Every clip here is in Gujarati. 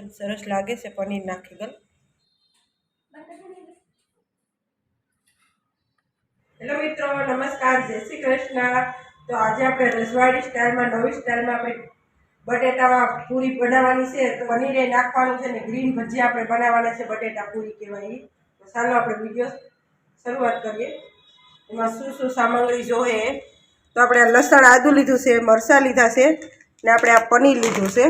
એકદમ સરસ લાગે છે પનીર નાખી, ગલ. હેલો મિત્રો, નમસ્કાર, જય શ્રી કૃષ્ણ. તો આજે આપણે રજવાડી સ્ટાઇલમાં, નવી સ્ટાઇલમાં આપણે બટેટા પૂરી બનાવવાની છે. તો પનીર એ નાખવાનું છે ને ગ્રીન ભજીયા આપણે બનાવવાના છે બટેટા પૂરી કહેવાય. તો ચાલો આપણે વીડિયો શરૂઆત કરીએ. એમાં શું શું સામગ્રી જોઈએ? તો આપણે લસણ આદું લીધું છે, મરચાં લીધા છે, ને આપણે આ પનીર લીધું છે.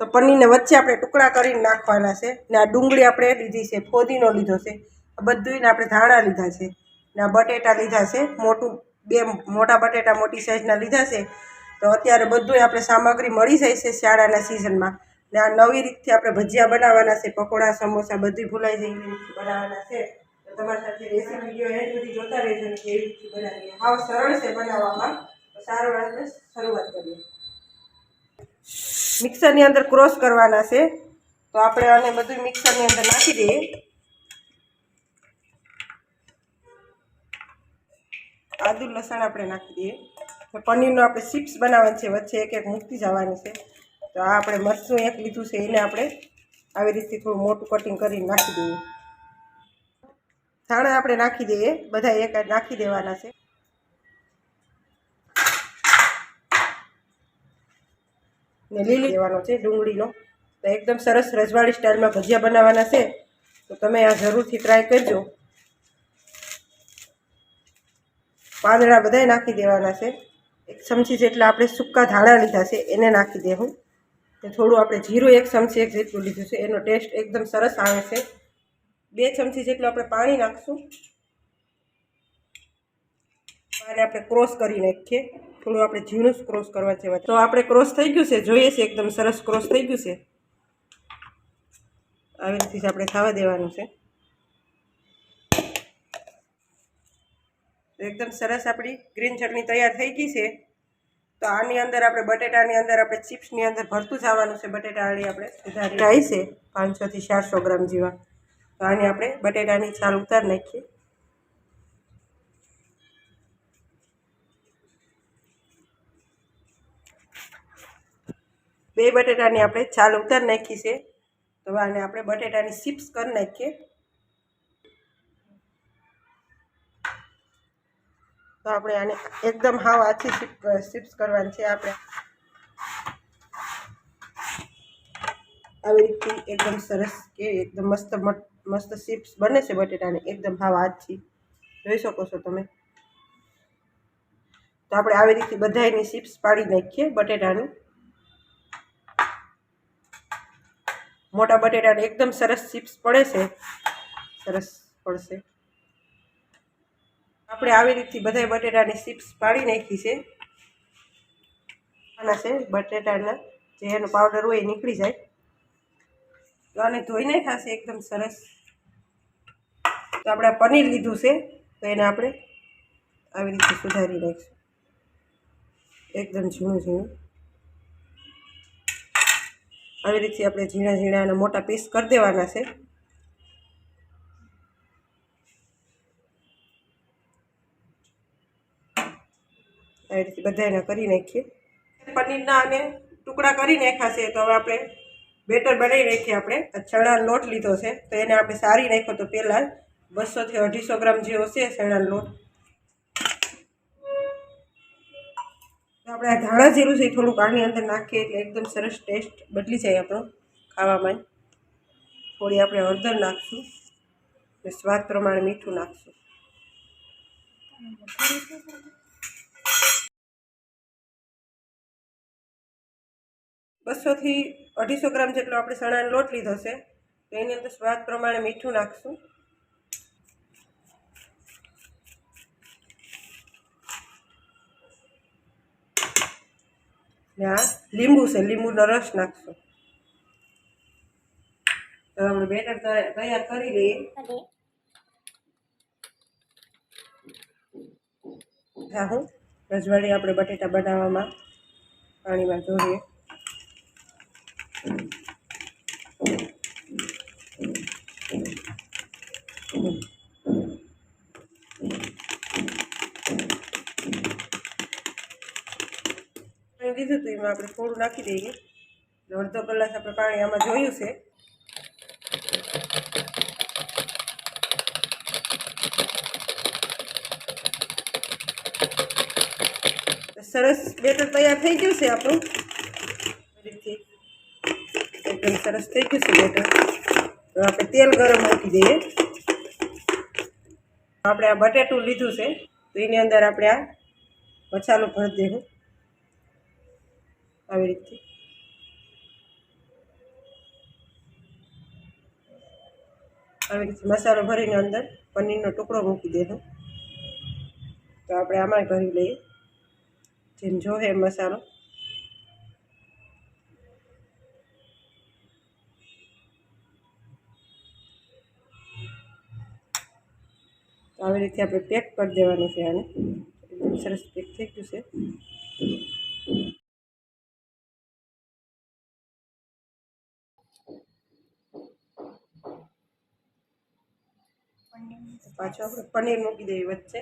તો પનીરને વચ્ચે આપણે ટુકડા કરીને નાખવાના છે ને આ ડુંગળી આપણે લીધી છે, ફોદીનો લીધો છે. આ બધુંય આપણે ધાણા લીધા છે ને આ બટેટા લીધા છે, મોટું બે મોટા બટેટા મોટી સાઈઝના લીધા છે. તો અત્યારે બધુંય આપણે સામગ્રી મળી જાય છે શિયાળાના સિઝનમાં ને આ નવી રીતથી આપણે ભજીયા બનાવવાના છે, પકોડા, સમોસા બધી ભૂલાઈ જાય બનાવવાના છે. તમારી સાથે રેસીપી જોતા રહેજો બનાવીએ. હાવ સરળ છે બનાવવામાં. તો સારું, આપણે શરૂઆત કરીએ. મિક્સરની અંદર ક્રોસ કરવાના છે. તો આપણે આને બધું મિક્સરની અંદર નાખી દઈએ. આદુ લસણ આપણે નાખી દઈએ. તો પનીરનો આપણે ચિપ્સ બનાવવાની છે, વચ્ચે એક એક મૂકતી જવાની છે. તો આ આપણે મરચું એક લીધું છે, એને આપણે આવી રીતે થોડું મોટું કટિંગ કરીને નાખી દઈએ. ધાણા આપણે નાખી દઈએ બધા એક નાખી દેવાના છે. ને લીલી લેવાનો છે, ડુંગળીનો. તો એકદમ સરસ રજવાડી સ્ટાઇલમાં ભજીયા બનાવવાના છે. તો તમે આ જરૂરથી ટ્રાય કરજો. પાંદડા બધાય નાખી દેવાના છે. એક ચમચી જેટલા આપણે સૂકા ધાણા લીધા છે, એને નાખી દેવું ને થોડું આપણે જીરું એક ચમચી એક જેટલું લીધું છે, એનો ટેસ્ટ એકદમ સરસ આવે છે. બે ચમચી જેટલું આપણે પાણી નાખશું. અને આપણે ક્રોસ કરી નાખીએ. થોડું આપણે જીવનું જ ક્રોસ કરવા છે. તો આપણે ક્રોસ થઈ ગયું છે. જોઈએ છે એકદમ સરસ ક્રોસ થઈ ગયું છે. આવી રીતે આપણે ખાવા દેવાનું છે. એકદમ સરસ આપણી ગ્રીન ચટણી તૈયાર થઈ ગઈ છે. તો આની અંદર આપણે બટેટાની અંદર આપણે ચિપ્સની અંદર ભરતું જવાનું છે. બટેટાની આપણે સુધારી રાઈ છે. પાંચસોથી ચારસો ગ્રામ જેવા. તો આની આપણે બટેટાની છાલ ઉતાર નાખીએ. બે બટેટાની આપણે છાલ ઉતાર નાખી છે. તો આને આપણે બટેટાની ચિપ્સ કરી નાખીએ. તો આપણે આને એકદમ હાવ આછી ચિપ્સ કરવાની છે આપણે. આવી રીતે એકદમ સરસ કે એકદમ મસ્ત મસ્ત ચિપ્સ બને છે બટેટાની. એકદમ હાવ આછી. જોઈ શકો છો તમે. તો આપણે આવી રીતે બધાયની ચિપ્સ પાડી નાખીએ બટેટાની. મોટા બટેટાને એકદમ સરસ ચિપ્સ પડે છે. સરસ પડશે. આપણે આવી રીતથી બધાય બટેટાની ચિપ્સ પાડી નાખી છે. આના છે બટેટાના, જે એનો પાવડર હોય એ નીકળી જાય. તો આને ધોઈ નાખાશે એકદમ સરસ. તો આપણે પનીર લીધું છે, તો એને આપણે આવી રીતે સુધારી નાખીશું. એકદમ ઝીણું ઝીણું. આવી રીતે આપણે ઝીણા ઝીણા અને મોટા પીસ કરી દેવાના છે. આવી રીતે બધા એના કરી નાખીએ. પનીરના અને ટુકડા કરી નાખ્યા છે, તો હવે આપણે બેટર બનાવી નાખીએ આપણે. ચણાનો લોટ લીધો છે, તો એને આપણે સારી નાખ્યો તો પહેલાં બસોથી અઢીસો ગ્રામ જેવો છે ચણાનો લોટ. આપણે આ ધાણા જીરું છે થોડુંક આની અંદર નાખીએ એટલે એકદમ સરસ ટેસ્ટ બદલી જાય આપણો ખાવામાં. થોડી આપણે હળદર નાખશું સ્વાદ પ્રમાણે મીઠું નાખશું. બસોથી અઢીસો ગ્રામ જેટલો આપણે ચણાનો લોટ લીધો છે, તો એની અંદર સ્વાદ પ્રમાણે મીઠું નાખશું. આ લીંબુ છે લીંબુનો રસ નાખશું. તો આપણે બેટર તૈયાર કરી લઈએ. હા, હું રજવાડી આપણે બટેટા બનાવવામાં પાણીમાં જોડીએ પાણી લીધું હતું, એમાં આપણે થોડું નાખી દઈએ. અડધો કલાક આપણે પાણી આમાં જોયું છે. તો સરસ બેટર તૈયાર થઈ ગયું છે આપણું. ફરીથી એકદમ સરસ થઈ ગયું છે બેટર. તો આપણે તેલ ગરમ મૂકી દઈએ. આપણે આ બટેટું લીધું છે, તો એની અંદર આપણે આ મસાલો ભરી દેવું. આવી રીતે. આવી રીતે મસાલો ભરીને અંદર પનીરનો ટુકડો મૂકી દેવો તો આપણે આમાં ભરી લઈએ. જેમ જોહે મસાલો. આવી રીતે આપણે પેક કરી દેવાનું છે આને. એકદમ સરસ પેક થઈ ગયું છે. પાછું આપણે પનીર મૂકી દેવી વચ્ચે.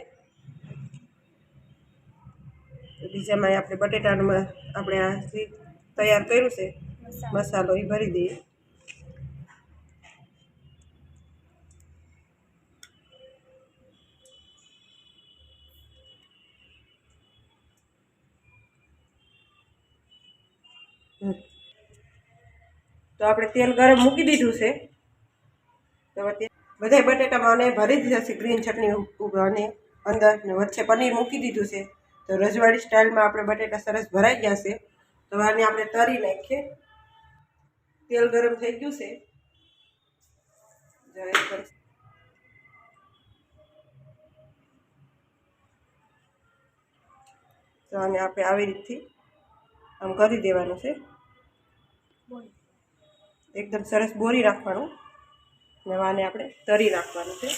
બીજામાં આપણે બટેટામાં આપણે આ તૈયાર કર્યું છે મસાલો. એ ભરી દઈએ. તો આપણે તેલ ગરમ મૂકી દીધું છે. તે બધા બટેટામાં અને ભરી દીધા છે ગ્રીન ચટણી અને અંદર ને વચ્ચે પનીર મૂકી દીધું છે. તો રજવાડી સ્ટાઇલમાં આપણે બટેટા સરસ ભરાઈ ગયા છે. તો આને આપણે તરી નાખીએ. તેલ ગરમ થઈ ગયું છે. તો આને આપણે આવી રીતથી આમ કરી દેવાનું છે. એકદમ સરસ બોરી રાખવાનું. ને આને આપણે તરી રાખવાનું છે.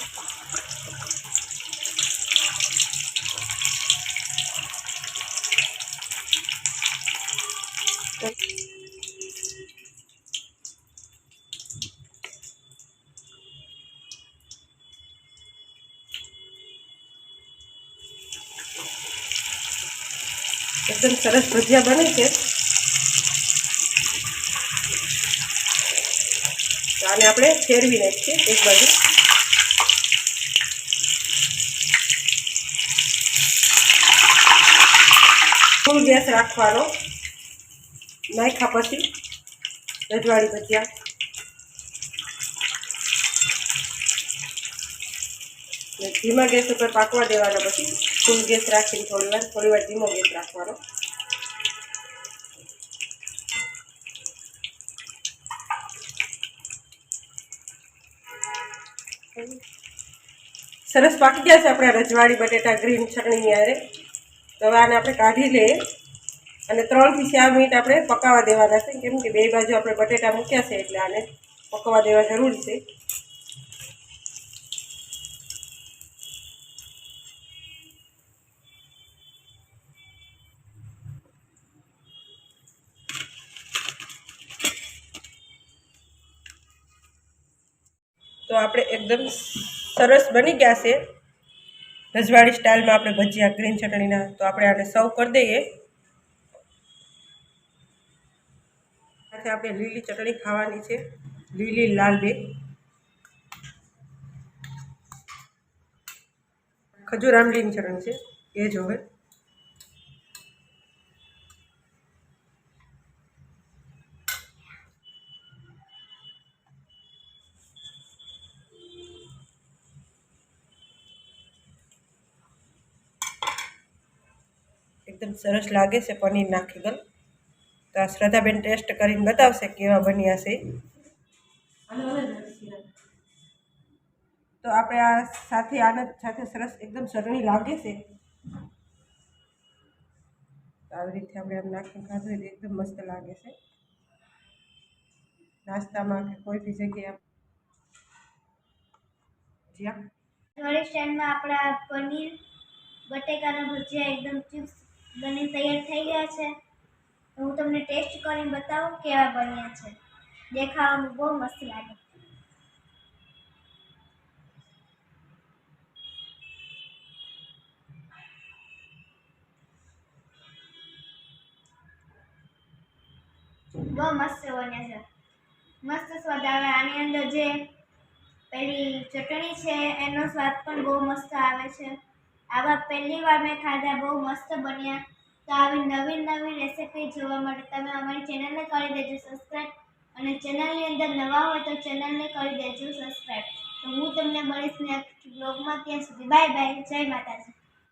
એકદમ સરસ ભજીયા બને છે. આને આપણે ફેરવી નાખીએ એક બાજુ. ફૂલ ગેસ રાખવાનો. નાખ્યા પછી રજવાડી ભજીયા. ધીમા ગેસ ઉપર પાકવા દેવાના પછી ફૂલ ગેસ રાખીને થોડી વાર થોડી વાર ધીમો ગેસ રાખવાનો. સરસ પાકી ગયા છે આપણા રજવાડી બટેટા ગ્રીન ચટણીની યારે તો આને આપણે કાઢી લઈએ અને ત્રણથી ચાર મિનિટ આપણે પકાવવા દેવાના છે. કેમ કે બે બાજુ આપણે બટેટા મૂક્યા છે એટલે આને પકવા દેવા જરૂરી છે. તો આપણે એકદમ સરસ બની ગયા છે. રજવાડી સ્ટાઇલમાં આપણે ભજીયા, ગ્રીન ચટણીના, તો આપણે આને સર્વ કરી દઈએ. સાથે આપણે લીલી ચટણી ખાવાની છે. લીલી લાલ બે. ખજૂર આંબલીની ચટણી છે. એ જ હવે. એકદમ સરસ લાગે છે પનીર નાખી ગયેલ તો આ શ્રદ્ધાબેન ટેસ્ટ કરીને બતાવશે કેવા બન્યા છે. તો આપણે આ સાથે આનંદ સાથે સરસ એકદમ સરણી લાગે છે. આવી રીતે આપણે આમ નાખીને ખાધું એટલે એકદમ મસ્ત લાગે છે. નાસ્તામાં કે કોઈ બી જગ્યાએ જ્યાં. થોડી સ્ટાઇલમાં આપણા પનીર બટેકાના ભજીયા એકદમ ચિપ્સ બની તૈયાર થઈ ગયા છે. હું તમને ટેસ્ટ કરીને બતાવું કેવા બન્યા છે. દેખાવામાં બહુ મસ્ત લાગે. બહુ મસ્ત બન્યા છે. મસ્ત સ્વાદ આવે. આની અંદર જે પેલી ચટણી છે, એનો સ્વાદ પણ બહુ મસ્ત આવે છે. આવા પહેલી વાર મેં ખાધા, બહુ મસ્ત બન્યા. તો આવી નવી નવી રેસીપી જોવા માટે તમે અમારી ચેનલને કરી દેજો સબસ્ક્રાઈબ અને ચેનલની અંદર નવા હોય તો ચેનલને કરી દેજો સબસ્ક્રાઈબ તો હું તમને મળીશ નેક્સ્ટ બ્લોગમાં ત્યાં સુધી બાય બાય જય માતાજી.